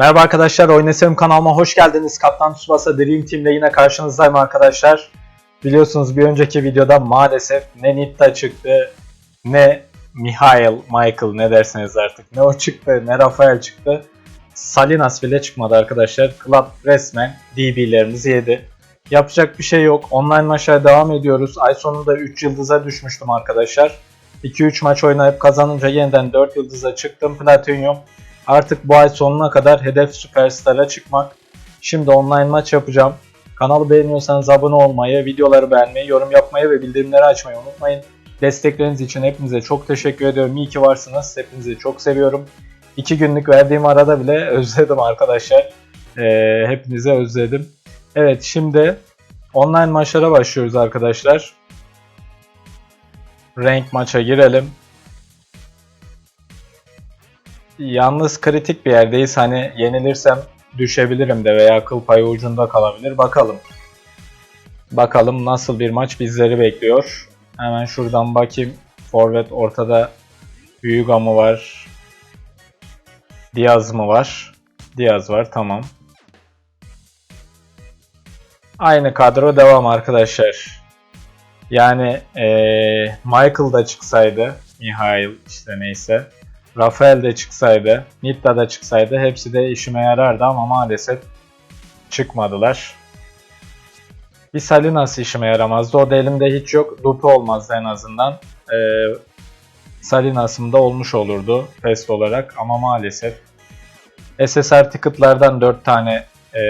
Merhaba arkadaşlar, Oynasam kanalıma hoş geldiniz. Kaptan Tsubasa Dream Team'le yine karşınızdayım arkadaşlar. Biliyorsunuz bir önceki videoda maalesef ne Nitta çıktı, ne Mihail, Michael ne derseniz artık. Ne o çıktı, ne Rafael çıktı. Salinas bile çıkmadı arkadaşlar. Club resmen DB'lerimizi yedi. Yapacak bir şey yok. Online maçlara devam ediyoruz. Ay sonunda 3 yıldıza düşmüştüm arkadaşlar. 2-3 maç oynayıp kazanınca yeniden 4 yıldıza çıktım. Platinum. Artık bu ay sonuna kadar hedef Superstar'a çıkmak. Şimdi online maç yapacağım. Kanalı beğeniyorsanız abone olmayı, videoları beğenmeyi, yorum yapmayı ve bildirimleri açmayı unutmayın. Destekleriniz için hepinize çok teşekkür ediyorum. İyi ki varsınız. Hepinizi çok seviyorum. 2 günlük verdiğim arada bile özledim arkadaşlar. Ee, hepinize özledim. Evet şimdi online maçlara başlıyoruz arkadaşlar. Rank maça girelim. Yalnız kritik bir yerdeyiz. Hani yenilirsem düşebilirim de veya kıl payı ucunda kalabilir. Bakalım. Bakalım nasıl bir maç bizleri bekliyor. Hemen şuradan bakayım. Forvet ortada Büyüga mı var? Diaz mı var? Diaz var tamam. Aynı kadro devam arkadaşlar. Yani eee Michael da çıksaydı, Mihail işte neyse. Rafael de çıksaydı, Nitta da çıksaydı hepsi de işime yarardı ama maalesef çıkmadılar. Bir Salinas işime yaramazdı. O da elimde hiç yok. Dupe olmazdı en azından. Ee, Salinas'ım da olmuş olurdu fest olarak ama maalesef. SSR ticket'lardan 4 tane e,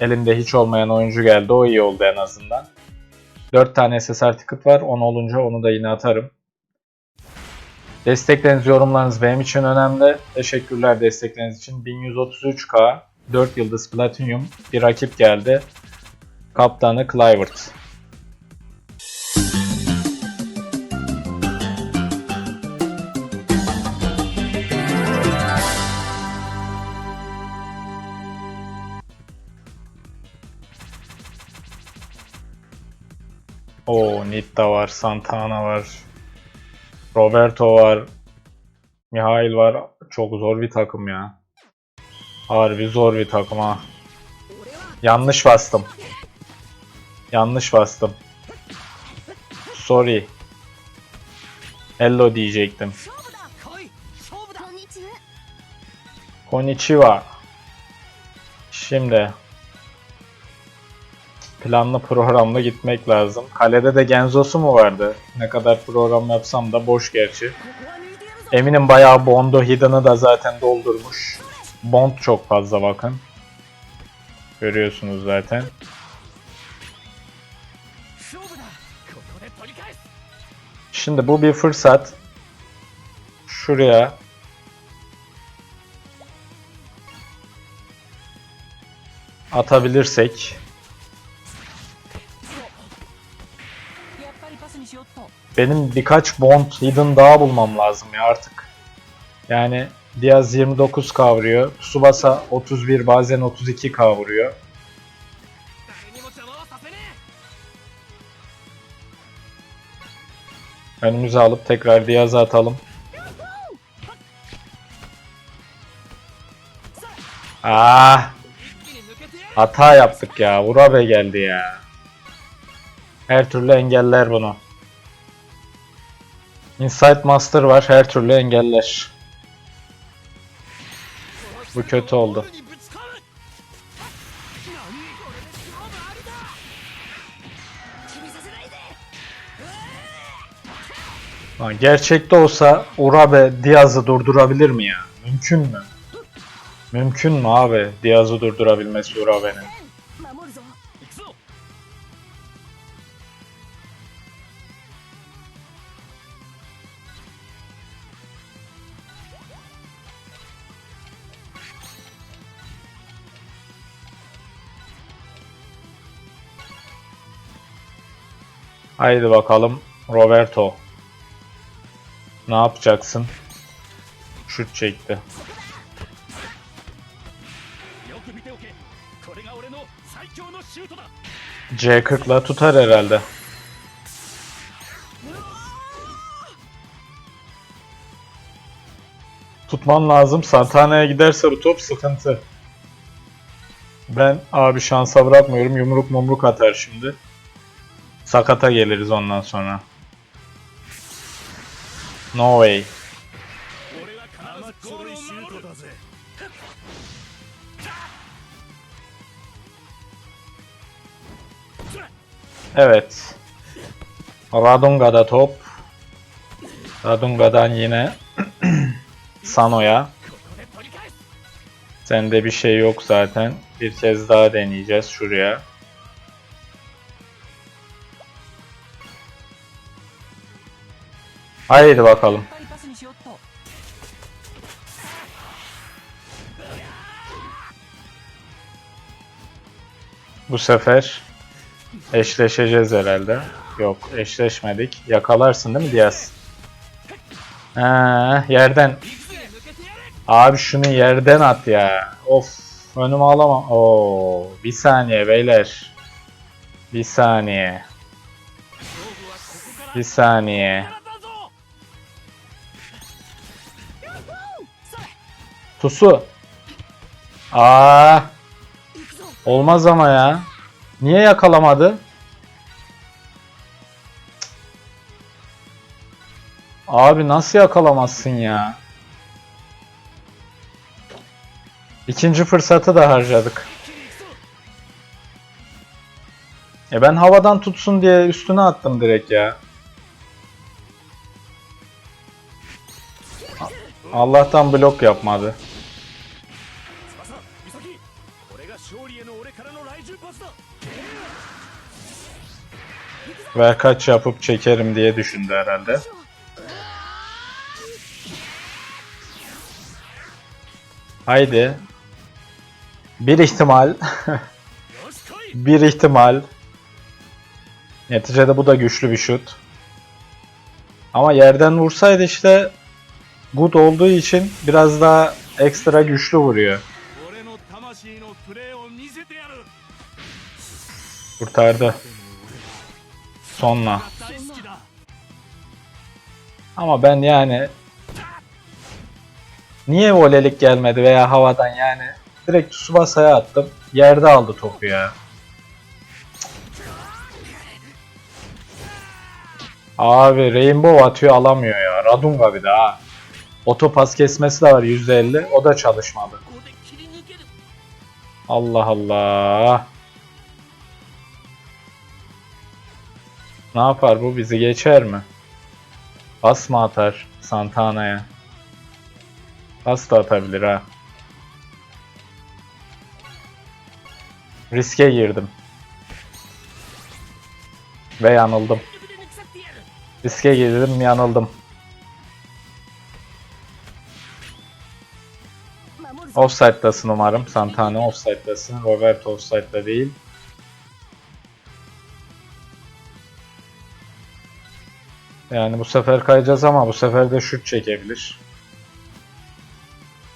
elimde hiç olmayan oyuncu geldi. O iyi oldu en azından. 4 tane SSR ticket var. 10 olunca onu da yine atarım. Destekleriniz, yorumlarınız benim için önemli. Teşekkürler destekleriniz için. 1133k, 4 yıldız platinum bir rakip geldi. Kaptanı Clivert. O Nitta var, Santana var. Roberto var. Mihail var. Çok zor bir takım ya. Harbi zor bir takım ha. Yanlış bastım. Yanlış bastım. Sorry. Hello diyecektim. Konnichiwa. Şimdi planlı programla gitmek lazım. Kalede de Genzo'su mu vardı? Ne kadar program yapsam da boş gerçi. Eminim bayağı Bond'u Hidan'ı da zaten doldurmuş. Bond çok fazla bakın. Görüyorsunuz zaten. Şimdi bu bir fırsat. Şuraya atabilirsek benim birkaç Bond Hidden daha bulmam lazım ya artık. Yani Diaz 29 kavruyor. Tsubasa 31 bazen 32 kavruyor. Önümüze alıp tekrar Diaz'a atalım. Ah! Hata yaptık ya. Vurabe geldi ya. Her türlü engeller bunu. Insight Master var her türlü engeller. Bu kötü oldu. Lan gerçekte olsa Ura Urabe Diaz'ı durdurabilir mi ya? Mümkün mü? Mümkün mü abi Diaz'ı durdurabilmesi Urabe'nin? Haydi bakalım Roberto. Ne yapacaksın? Şut çekti. C40'la tutar herhalde. Tutman lazım. Santana'ya giderse bu top sıkıntı. Ben abi şansa bırakmıyorum. Yumruk mumruk atar şimdi. Sakata geliriz ondan sonra. No way. Evet. Radonga'da top. Radonga'dan yine Sano'ya. Sende bir şey yok zaten. Bir kez daha deneyeceğiz şuraya. Haydi bakalım. Bu sefer eşleşeceğiz herhalde. Yok eşleşmedik. Yakalarsın değil mi Diaz? Ha, yerden. Abi şunu yerden at ya. Of önümü alamam. Oo, bir saniye beyler. Bir saniye. Bir saniye. Tusu. Aa, olmaz ama ya. Niye yakalamadı? Abi nasıl yakalamazsın ya? İkinci fırsatı da harcadık. E ben havadan tutsun diye üstüne attım direkt ya. Allah'tan blok yapmadı. Ve kaç yapıp çekerim diye düşündü herhalde. Haydi. Bir ihtimal. bir ihtimal. Neticede bu da güçlü bir şut. Ama yerden vursaydı işte good olduğu için biraz daha ekstra güçlü vuruyor. Kurtardı. Sonra. Ama ben yani niye volelik gelmedi veya havadan yani direkt Tsubasa'ya attım. Yerde aldı topu ya. Abi Rainbow atıyor alamıyor ya. Radunga bir daha. Otopas kesmesi de var %50. O da çalışmadı. Allah Allah. Ne yapar bu bizi geçer mi? Pas mı atar Santana'ya? Pas da atabilir ha. Riske girdim. Ve yanıldım. Riske girdim yanıldım. Offside'dasın umarım. Santana offside'dasın. Roberto offside'da değil. Yani bu sefer kayacağız ama bu sefer de şut çekebilir.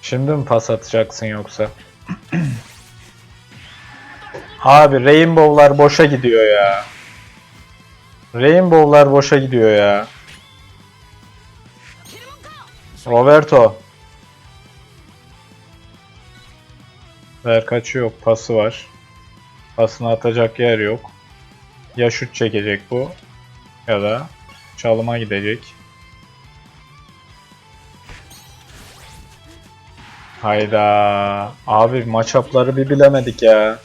Şimdi mi pas atacaksın yoksa? Abi Rainbow'lar boşa gidiyor ya. Rainbow'lar boşa gidiyor ya. Roberto. Ver kaçı yok. Pası var. Pasını atacak yer yok. Ya şut çekecek bu. Ya da Çalıma gidecek. Hayda. Abi maçapları bir bilemedik ya.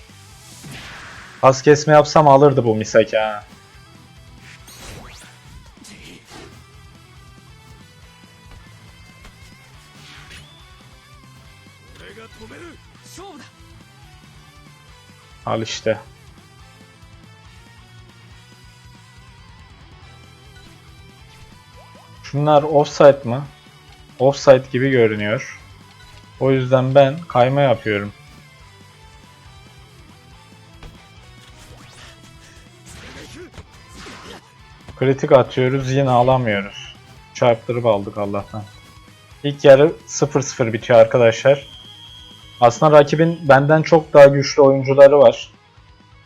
Pas kesme yapsam alırdı bu misak ha. Al işte. Şunlar offside mı? Offside gibi görünüyor. O yüzden ben kayma yapıyorum. Kritik atıyoruz yine alamıyoruz. Çarptırıp aldık Allah'tan. İlk yarı 0-0 bitiyor arkadaşlar. Aslında rakibin benden çok daha güçlü oyuncuları var.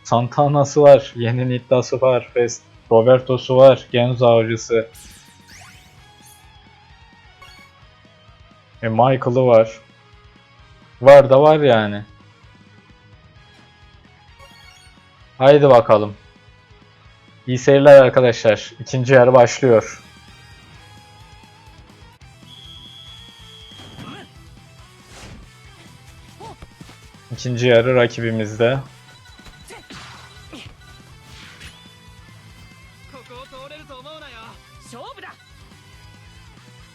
Santana'sı var, yeni Nitta'sı var, Fest, Roberto'su var, Genzo avcısı. E Michael'ı var. Var da var yani. Haydi bakalım. İyi seyirler arkadaşlar. İkinci yarı başlıyor. İkinci yarı rakibimizde.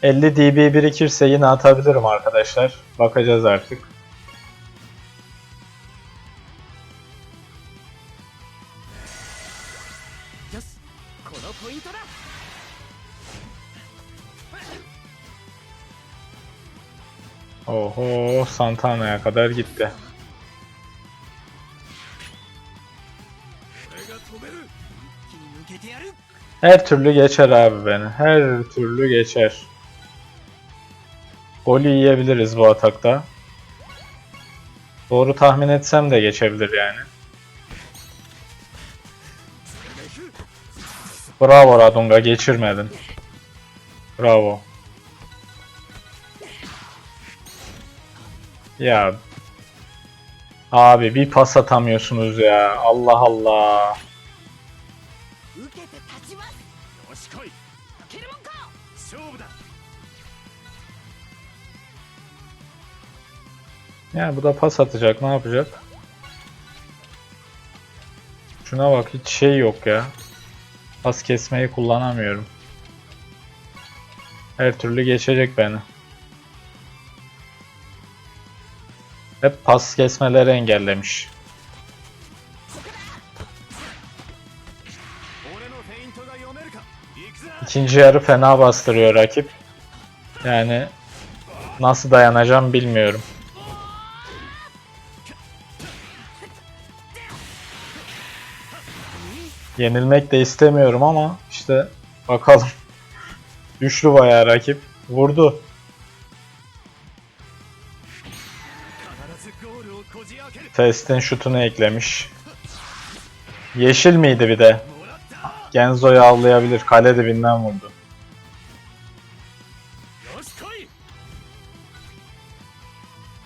50 dB birikirse yine atabilirim arkadaşlar. Bakacağız artık. Oho Santana'ya kadar gitti. Her türlü geçer abi beni. Her türlü geçer. Golü yiyebiliriz bu atakta. Doğru tahmin etsem de geçebilir yani. Bravo Radunga geçirmedin. Bravo. Ya Abi bir pas atamıyorsunuz ya. Allah Allah. Yani bu da pas atacak ne yapacak? Şuna bak hiç şey yok ya. Pas kesmeyi kullanamıyorum. Her türlü geçecek beni. Hep pas kesmeleri engellemiş. İkinci yarı fena bastırıyor rakip. Yani nasıl dayanacağım bilmiyorum. Yenilmek de istemiyorum ama işte bakalım. Güçlü bayağı rakip. Vurdu. Test'in şutunu eklemiş. Yeşil miydi bir de? Genzo'yu avlayabilir. Kale dibinden vurdu.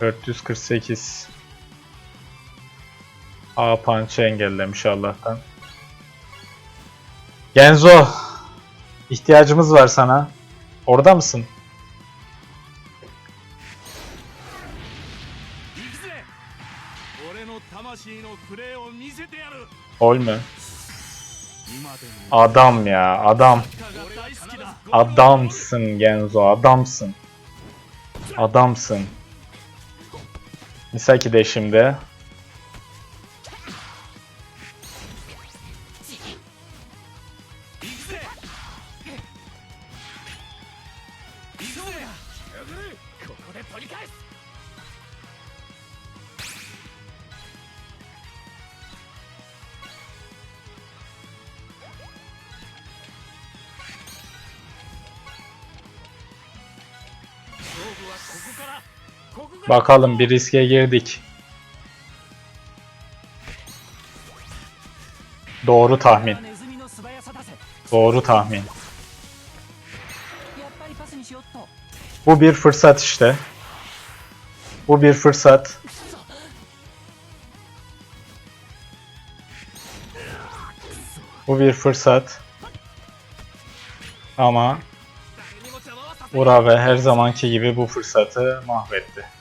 ...448. A punch'ı engellemiş Allah'tan. Genzo. ihtiyacımız var sana. Orada mısın? Olma. Adam ya adam. Adamsın Genzo adamsın. Adamsın. Misaki de şimdi. Bakalım bir riske girdik. Doğru tahmin. Doğru tahmin. Bu bir fırsat işte. Bu bir fırsat. Bu bir fırsat. Ama Ura ve her zamanki gibi bu fırsatı mahvetti.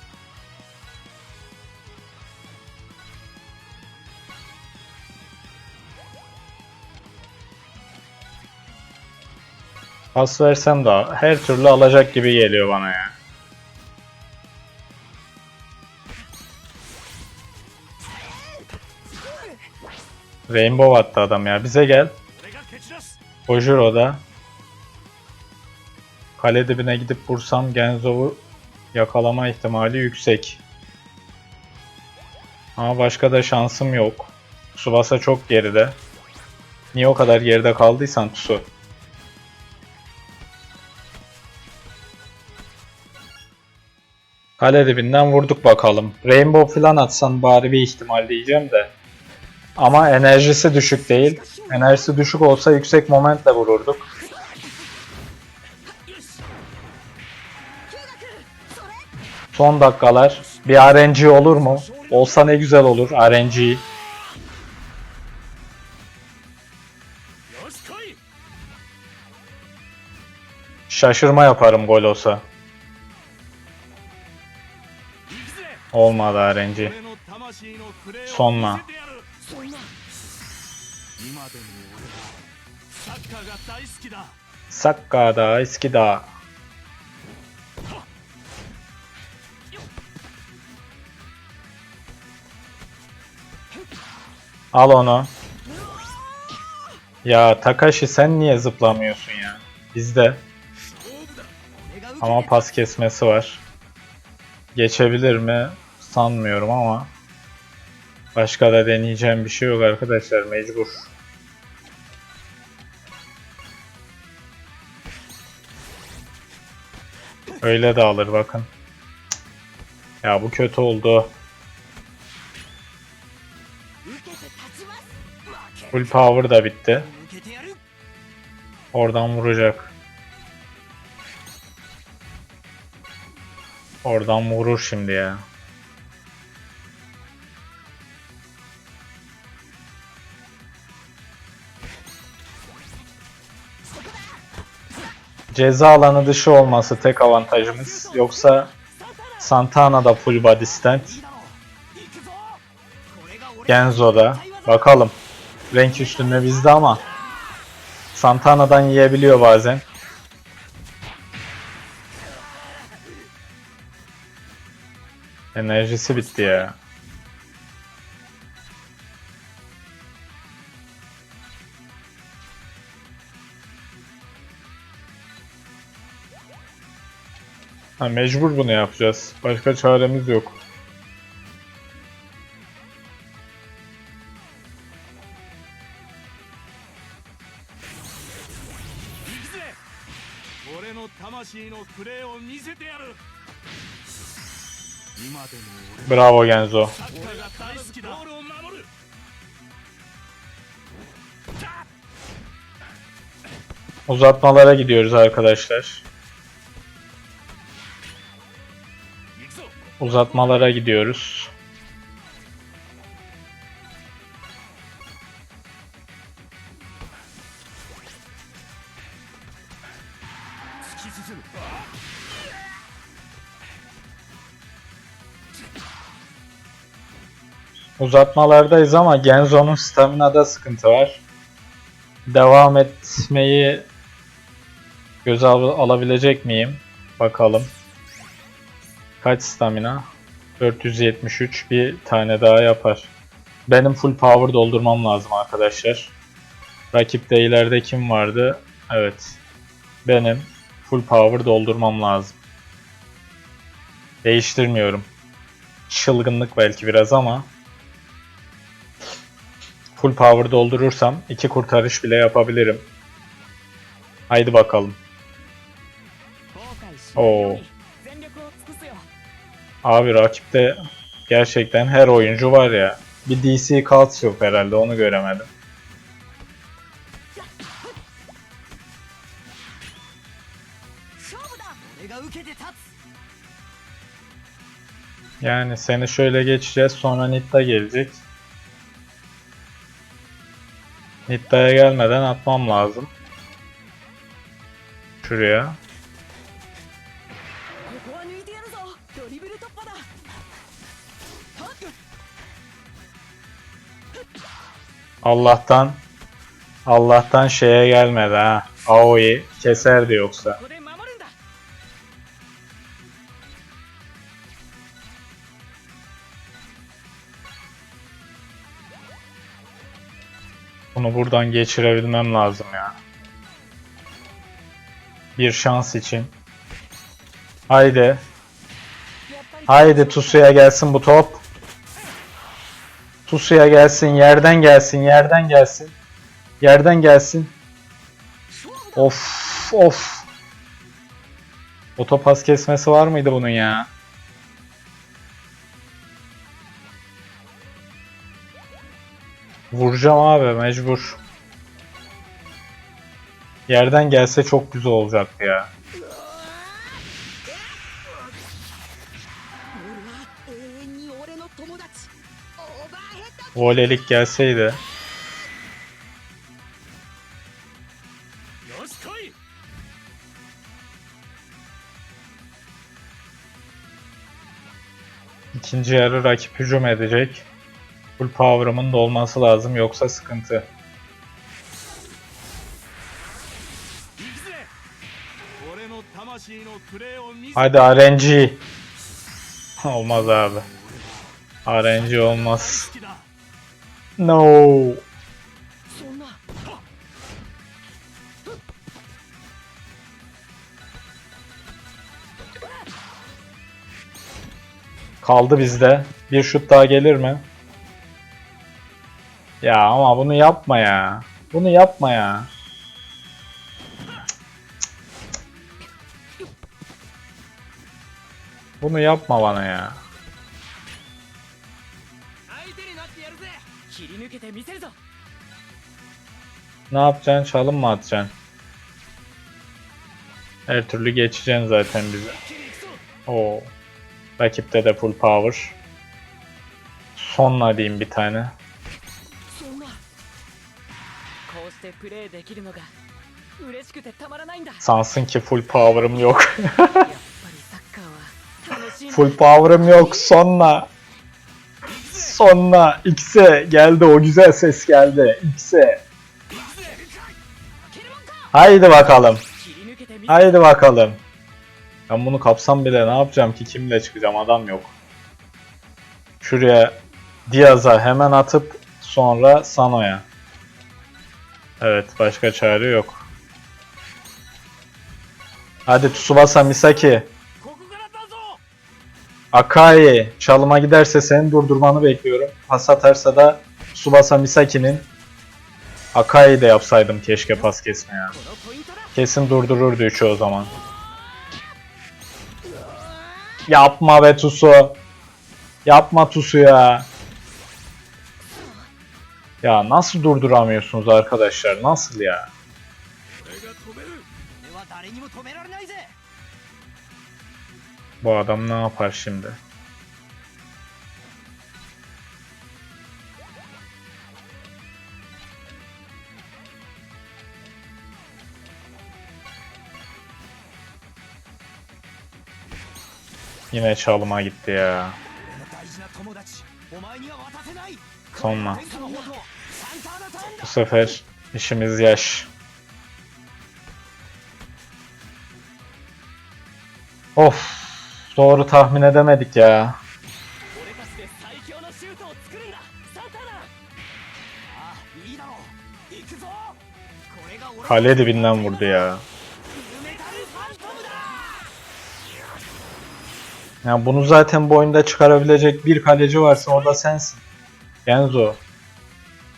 Pas versem de her türlü alacak gibi geliyor bana ya. Rainbow attı adam ya. Bize gel. Ojuro'da. Kale dibine gidip vursam Genzo'yu yakalama ihtimali yüksek. Ama başka da şansım yok. Tsubasa çok geride. Niye o kadar geride kaldıysan Tsu? Kale dibinden vurduk bakalım. Rainbow falan atsan bari bir ihtimal diyeceğim de. Ama enerjisi düşük değil. Enerjisi düşük olsa yüksek momentle vururduk. Son dakikalar. Bir RNG olur mu? Olsa ne güzel olur RNG. Şaşırma yaparım gol olsa. Olmadı RNG. Sonma. Sakka da eski da. Al onu. Ya Takashi sen niye zıplamıyorsun ya? Bizde. Ama pas kesmesi var. Geçebilir mi? sanmıyorum ama başka da deneyeceğim bir şey yok arkadaşlar mecbur. Öyle de alır bakın. Ya bu kötü oldu. Full power da bitti. Oradan vuracak. Oradan vurur şimdi ya. Ceza alanı dışı olması tek avantajımız. Yoksa Santana da full body stand. Genzo da. Bakalım. Renk üstünde bizde ama Santana'dan yiyebiliyor bazen. Enerjisi bitti ya. Ha, mecbur bunu yapacağız. Başka çaremiz yok. Bravo Genzo. Uzatmalara gidiyoruz arkadaşlar. Uzatmalara gidiyoruz. Uzatmalardayız ama Genzo'nun staminada sıkıntı var. Devam etmeyi göze al alabilecek miyim? Bakalım. Kaç stamina? 473 bir tane daha yapar. Benim full power doldurmam lazım arkadaşlar. Rakipte ileride kim vardı? Evet. Benim full power doldurmam lazım. Değiştirmiyorum. Çılgınlık belki biraz ama full power doldurursam iki kurtarış bile yapabilirim. Haydi bakalım. 後 Abi rakipte gerçekten her oyuncu var ya. Bir DC Cult yok herhalde onu göremedim. Yani seni şöyle geçeceğiz sonra Nitta gelecek. Nitta'ya gelmeden atmam lazım. Şuraya. Allah'tan Allah'tan şeye gelmedi ha. Ao'yu keserdi yoksa. Bunu buradan geçirebilmem lazım ya. Bir şans için. Haydi. Haydi Tusu'ya gelsin bu top. Tusuya gelsin, yerden gelsin, yerden gelsin. Yerden gelsin. Of of. Otopas kesmesi var mıydı bunun ya? Vuracağım abi mecbur. Yerden gelse çok güzel olacak ya. Volelik gelseydi. İkinci yarı rakip hücum edecek. Full power'ımın dolması lazım yoksa sıkıntı. Hadi RNG. Olmaz abi. RNG olmaz. No. Kaldı bizde. Bir şut daha gelir mi? Ya ama bunu yapma ya. Bunu yapma ya. Bunu yapma bana ya. けてみせるぞ Ne yapacaksın? Çalım mı atacaksın? Her türlü geçeceksin zaten bizi. Oo. Rakipte de full power. Sonla diyeyim bir tane. そんなこうしてプレイできるのが嬉しくてたまらないんだやっ Sansın ki full power'ım yok. ぱりサッカーは楽しいんだ full power'ım yok. Sonla. Sonra X'e geldi o güzel ses geldi. X'e. Haydi bakalım. Haydi bakalım. Ben bunu kapsam bile ne yapacağım ki kimle çıkacağım adam yok. Şuraya Diaz'a hemen atıp sonra Sano'ya. Evet başka çare yok. Hadi Tsubasa Misaki. Akai çalıma giderse seni durdurmanı bekliyorum. Pas atarsa da Subasa Misaki'nin Akai de yapsaydım keşke pas kesme ya. Kesin durdururdu üçü o zaman. Yapma be Tusu. Yapma Tusu ya. Ya nasıl durduramıyorsunuz arkadaşlar? Nasıl ya? Bu adam ne yapar şimdi? Yine çalıma gitti ya. Sonra. Bu sefer işimiz yaş. Of. Doğru tahmin edemedik ya. Kale dibinden vurdu ya. Yani bunu zaten bu oyunda çıkarabilecek bir kaleci varsa o da sensin. Genzo.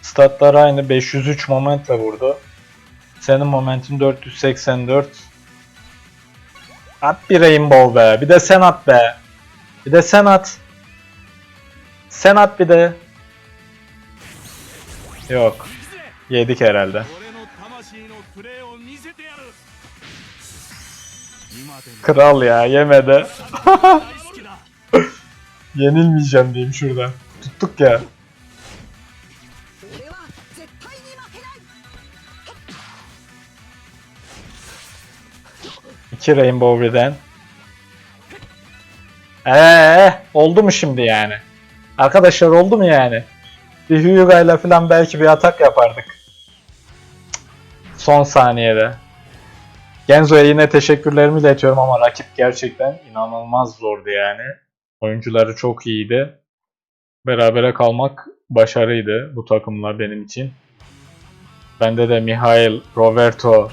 Statlar aynı 503 momentle vurdu. Senin momentin 484. At bir rainbow be. Bir de sen at be. Bir de sen at. Sen at bir de. Yok. Yedik herhalde. Kral ya yemedi. Yenilmeyeceğim diyeyim şurada. Tuttuk ya. 2 Rainbow birden. Eee oldu mu şimdi yani? Arkadaşlar oldu mu yani? Bir Hyuga ile falan belki bir atak yapardık. Son saniyede. Genzo'ya yine teşekkürlerimi iletiyorum ama rakip gerçekten inanılmaz zordu yani. Oyuncuları çok iyiydi. Berabere kalmak başarıydı bu takımlar benim için. Bende de Mihail, Roberto,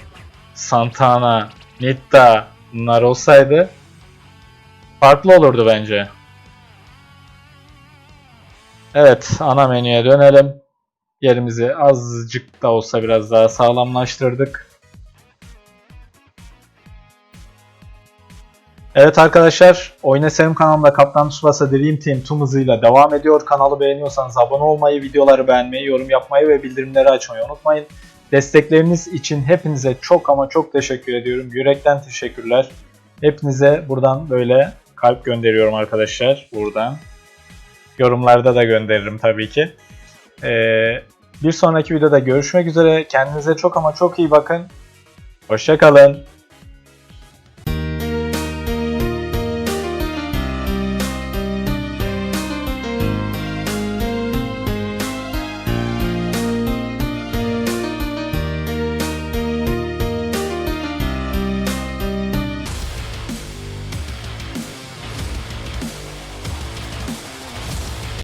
Santana, Nitta bunlar olsaydı farklı olurdu bence. Evet, ana menüye dönelim. Yerimizi azıcık da olsa biraz daha sağlamlaştırdık. Evet arkadaşlar, Oyna Sevim kanalımda Kaptan Tsubasa Dream Team tüm hızıyla devam ediyor. Kanalı beğeniyorsanız abone olmayı, videoları beğenmeyi, yorum yapmayı ve bildirimleri açmayı unutmayın. Destekleriniz için hepinize çok ama çok teşekkür ediyorum. Yürekten teşekkürler. Hepinize buradan böyle kalp gönderiyorum arkadaşlar. Buradan. Yorumlarda da gönderirim tabii ki. Ee, bir sonraki videoda görüşmek üzere. Kendinize çok ama çok iyi bakın. Hoşçakalın.